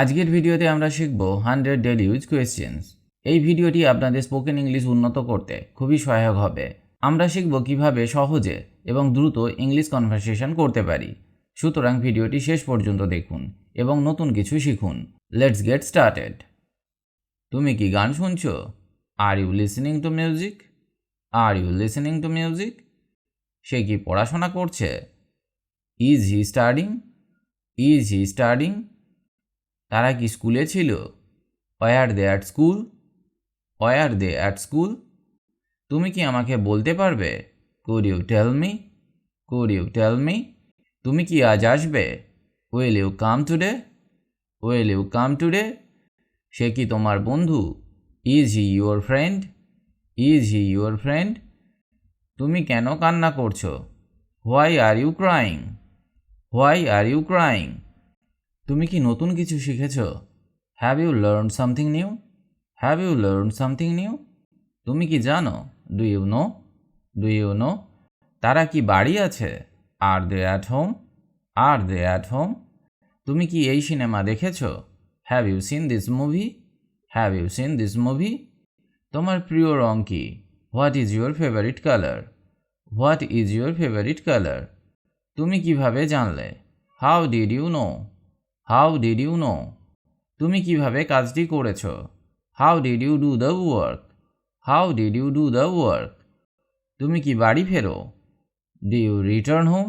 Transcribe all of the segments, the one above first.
আজকের ভিডিওতে আমরা শিখব হান্ড্রেড ডেলি ইউজ কোয়েশ্চেন্স এই ভিডিওটি আপনাদের স্পোকেন ইংলিশ উন্নত করতে খুবই সহায়ক হবে। আমরা শিখব কীভাবে সহজে এবং দ্রুত ইংলিশ কনভারসেশন করতে পারি। সুতরাং ভিডিওটি শেষ পর্যন্ত দেখুন এবং নতুন কিছু শিখুন। লেটস গেট স্টার্টেড তুমি কি গান শুনছো? Are you listening to music are you listening to music সে কি পড়াশোনা করছে? Is he studying is he studying তারা কি স্কুলে ছিল? Were they at school? Were they at school? তুমি কি আমাকে বলতে পারবে? Could you tell me could you tell me তুমি কি আজ আসবে? Will you come today will you come today সে কি তোমার বন্ধু? Is he your friend is he your friend তুমি কেন কান্না করছ? Why are you crying why are you crying তুমি কি নতুন কিছু শিখেছ? Have you learn something new have you learn something new তুমি কি জানো? Do you know do you know তারা কি বাড়ি আছে? Are they at home are they at home তুমি কি এই সিনেমা দেখেছ? Have you seen this movie have you seen this movie তোমার প্রিয় রং কি? What is your favourite colour what is your favourite colour তুমি কীভাবে জানলে? How did you know how did you know তুমি কীভাবে কাজটি করেছ? How did you do the work how did you do the work তুমি কি বাড়ি ফেরো? Do you return home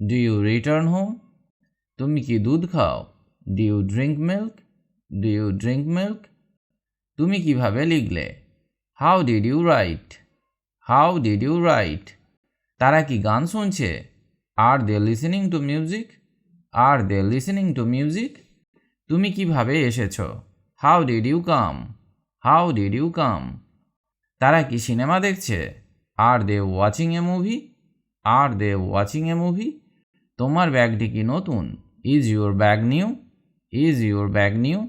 do you return home তুমি কি দুধ খাও? Do you drink milk do you drink milk তুমি কীভাবে লিখলে? How did you write how did you write তারা কি গান শুনছে? Are they listening to music are they listening to music? তুমি কীভাবে এসেছ? How did you come? How did you come? তারা কি সিনেমা দেখছে? Are they watching a movie? Are they watching a movie? তোমার ব্যাগটি কি নতুন? Is your bag new? Is your bag new?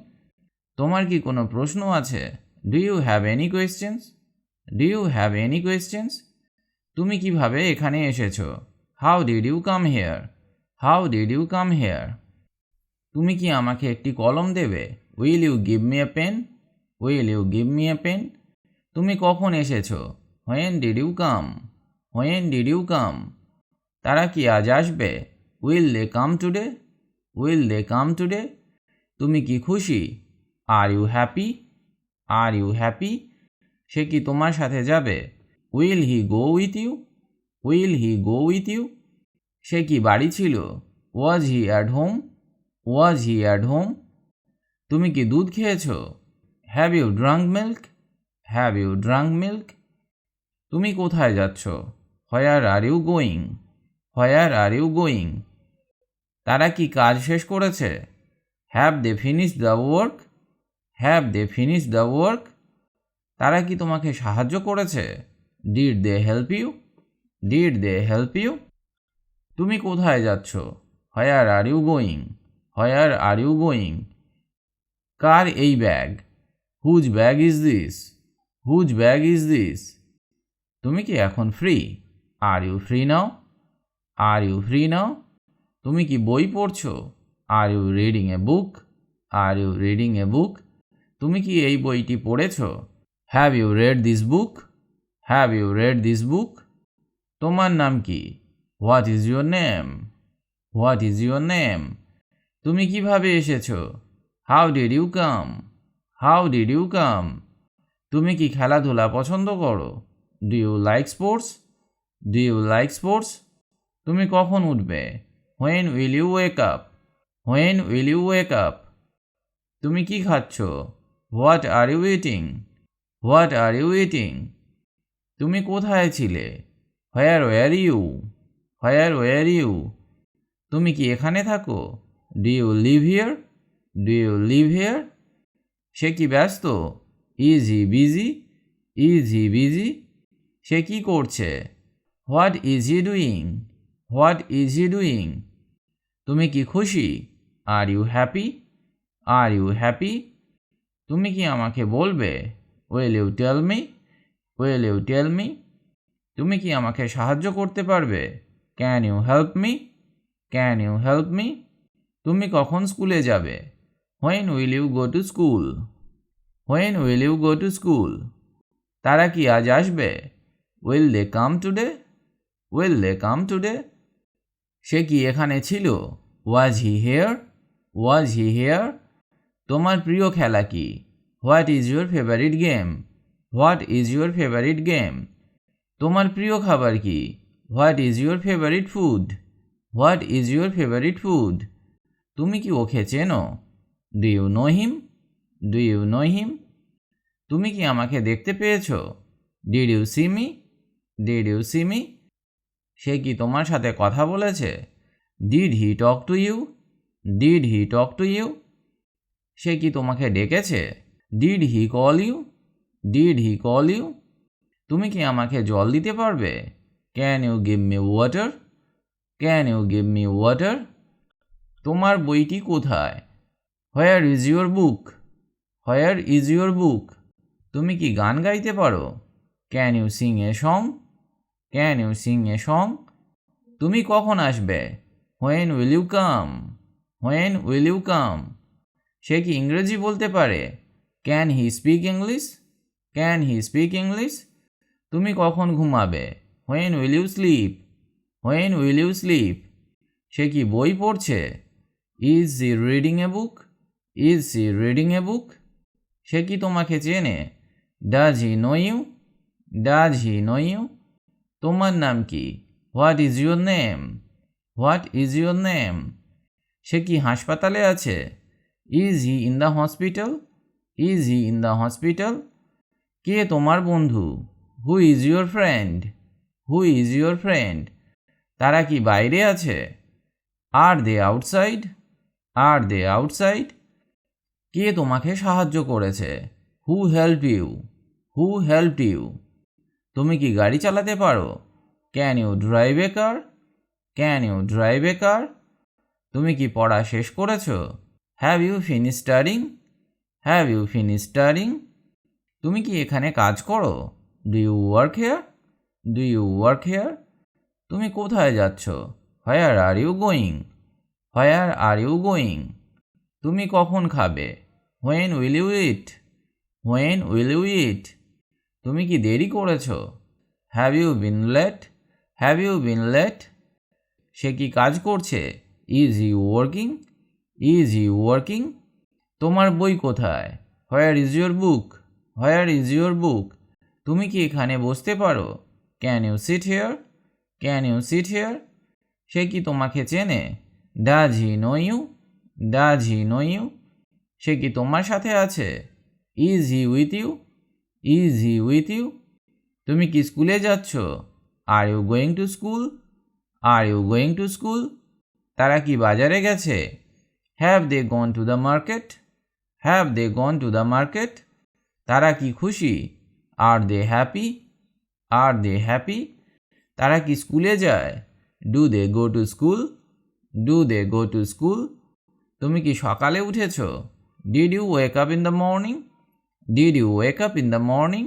তোমার কি কোনো প্রশ্ন আছে? Do you have any questions? Do you have any questions? তুমি কীভাবে এখানে এসেছ? How did you come here? How did you come here তুমি কি আমাকে একটি কলম দেবে? Will you give me a pen will you give me a pen তুমি কখন এসেছ? When did you come when did you come তারা কি আজ আসবে? Will they come today will they come today তুমি কি খুশি? Are you happy are you happy সে কি তোমার সাথে যাবে? Will he go with you will he go with you সে কি বাড়ি ছিল? Was he at home was he at home তুমি কি দুধ খেয়েছো? Have you drunk milk have you drunk milk তুমি কোথায় যাচ্ছ? Where are you going where are you going তারা কি কাজ শেষ করেছে? Have they finish the work have they finish the work তারা কি তোমাকে সাহায্য করেছে? Did they help you did they help you তুমি কোথায় যাচ্ছ? Where are you going where are you going কার এই bag? Whose bag is this whose bag is this তুমি কি এখন free are you free now are you free now তুমি কি বই পড়ছো? Are you reading a book are you reading a book তুমি কি এই বইটি পড়েছো? Have you read this book have you read this book তোমার নাম কি? What is your name what is your name তুমি কীভাবে এসেছ? How did you come how did you come তুমি কি খেলাধুলা পছন্দ করো? Do you like sports do you like sports তুমি কখন উঠবে? When will you wake up when will you wake up তুমি কি খাচ্ছ? What are you eating what are you eating তুমি কোথায় ছিলে? Where were you where were you তুমি কি এখানে থাকো? Do you live here do you live here সে কি ব্যস্ত? Is he busy is he busy সে কি করছে? What is he doing what is he doing তুমি কি খুশি? Are you happy are you happy তুমি কি আমাকে বলবে? Will you tell me will you tell me তুমি কি আমাকে সাহায্য করতে পারবে? Can you help me can you help me তুমি কখন স্কুলে যাবে? When will you go to school when will you go to school তারা কি আজ আসবে? Will they come today will they come today সে কি এখানে ছিল? Was he hair was he hair তোমার প্রিয় খেলা কি? What is your favourite game what is your favourite game তোমার প্রিয় খাবার কি? What is your favourite food what is your favourite food তুমি কি ওকে চেনো? Do you know him do you know him তুমি কি আমাকে দেখতে পেয়েছ? Did you see me did you see me সে কি তোমার সাথে কথা বলেছে? Did he talk to you did he talk to you সে কি তোমাকে ডেকেছে? Did he call you did he call you তুমি কি আমাকে জল দিতে পারবে? Can you give me water can you give me water তোমার বইটি কোথায়? Where is your book where is your book তুমি কি গান গাইতে পারো? Can you sing a song can you sing a song তুমি কখন আসবে? When will you come when will you come সে কি ইংরেজি বলতে পারে? Can he speak English can he speak English তুমি কখন ঘুমাবে? When will you sleep when will you sleep সে কি বই পড়ছে? Is he reading a book is he reading a book সে কি তোমাকে চেনে? Does he know you does he know you তোমার নাম কি? What is your name what is your name সে কি হাসপাতালে আছে? Is he in the hospital is he in the hospital কে তোমার বন্ধু? Who is your friend who is your friend তারা কি বাইরে আছে? Are they outside are they outside কে তোমাকে সাহায্য করেছে? Who help you who help you তুমি কি গাড়ি চালাতে পারো? Can you drive a car can you drive a car তুমি কি পড়া শেষ করেছ? Have you finish studying have you finish studying তুমি কি এখানে কাজ করো? Do you work here do you work here তুমি কোথায় যাচ্ছ? Where are you going where are you going তুমি কখন খাবে? When will you eat when will you eat তুমি কি দেরি করেছ? Have you been late have you been late সে কি কাজ করছে? Is you working is you working তোমার বই কোথায়? Where is your book where is your book তুমি কি এখানে বসতে পারো? Can you sit here can you sit here সে কি তোমাকে চেনে? Does he know you does he know you সে কি তোমার সাথে আছে? Is he with you is he with you তুমি কি স্কুলে যাচ্ছ? Are you going to school are you going to school তারা কি বাজারে গেছে? Have they gone to the market have they gone to the market তারা কি খুশি? আর দে হ্যাপি আর দে হ্যাপি তারা কি স্কুলে যায়? Do they go to school do they go to school তুমি কি সকালে উঠেছ? Did you wake up in the morning did you wake up in the morning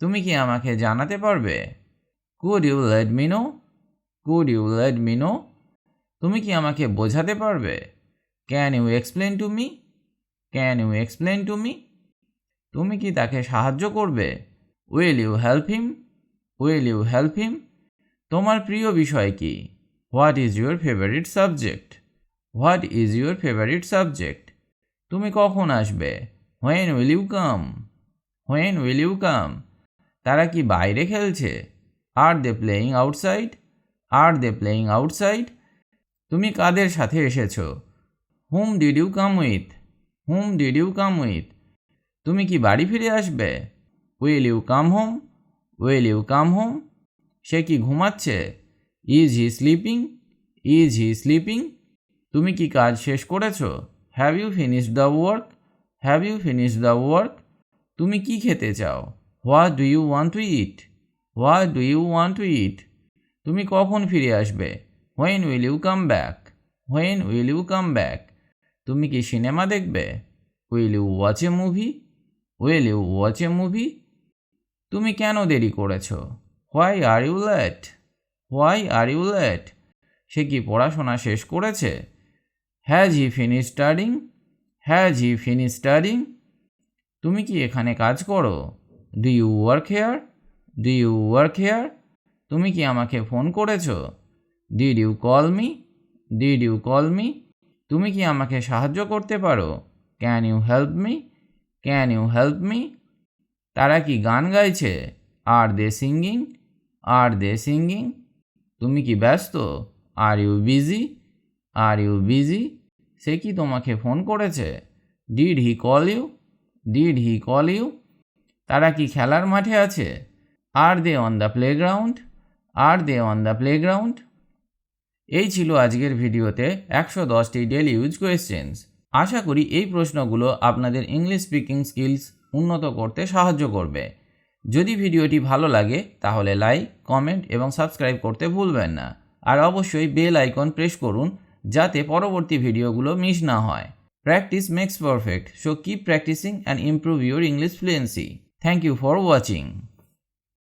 তুমি কি আমাকে জানাতে পারবে? Could you let me know could you let me know তুমি কি আমাকে বোঝাতে পারবে? Can you explain to me can you explain to me তুমি কি তাকে সাহায্য করবে? Will you help him will you help him তোমার প্রিয় বিষয় কি? What is your favourite subject what is your favourite subject তুমি কখন আসবে? When will you come when will you come তারা কি বাইরে খেলছে? Are they playing outside are they playing outside তুমি কাদের সাথে এসেছ? Whom did you come with whom did you come with তুমি কি বাড়ি ফিরে আসবে? Will you come home will you come home সে কি ঘুমাচ্ছে? Is he sleeping is he sleeping তুমি কি কাজ শেষ করেছ? Have you finish the work have you finish the work তুমি কি খেতে চাও? What do you want to eat what do you want to eat তুমি কখন ফিরে আসবে? When will you come back when will you come back তুমি কি সিনেমা দেখবে? Will you watch a movie will you watch a movie তুমি কেন দেরি করেছ? Why are you late why are you late সে কি পড়াশোনা শেষ করেছে? Has he finish studying has he finish studying তুমি কি এখানে কাজ করো? Do you work here do you work here তুমি কি আমাকে ফোন করেছ? Did you call me did you call me তুমি কি আমাকে সাহায্য করতে পারো? Can you help me can you help me তারা কি গান গাইছে? Are they singing? Are they singing? তুমি কি ব্যস্ত? Are you busy? Are you busy? সে কি তোমাকে ফোন করেছে? Did he call you? Did he call you? তারা কি খেলার মাঠে আছে? Are they on the playground? Are they on the playground? এই ছিল আজকের ভিডিওতে একশো দশটি ডেলি ইউজ কোয়েশ্চেন্স আশা করি এই প্রশ্নগুলো আপনাদের ইংলিশ স্পিকিং স্কিলস উন্নত করতে সাহায্য করবে। যদি ভিডিওটি ভালো লাগে, তাহলে লাইক, কমেন্ট এবং সাবস্ক্রাইব করতে ভুলবেন না। আর অবশ্যই বেল আইকন প্রেস করুন, যাতে পরবর্তী ভিডিওগুলো মিস না হয়। Practice makes perfect. So keep practicing and improve your English fluency. Thank you for watching.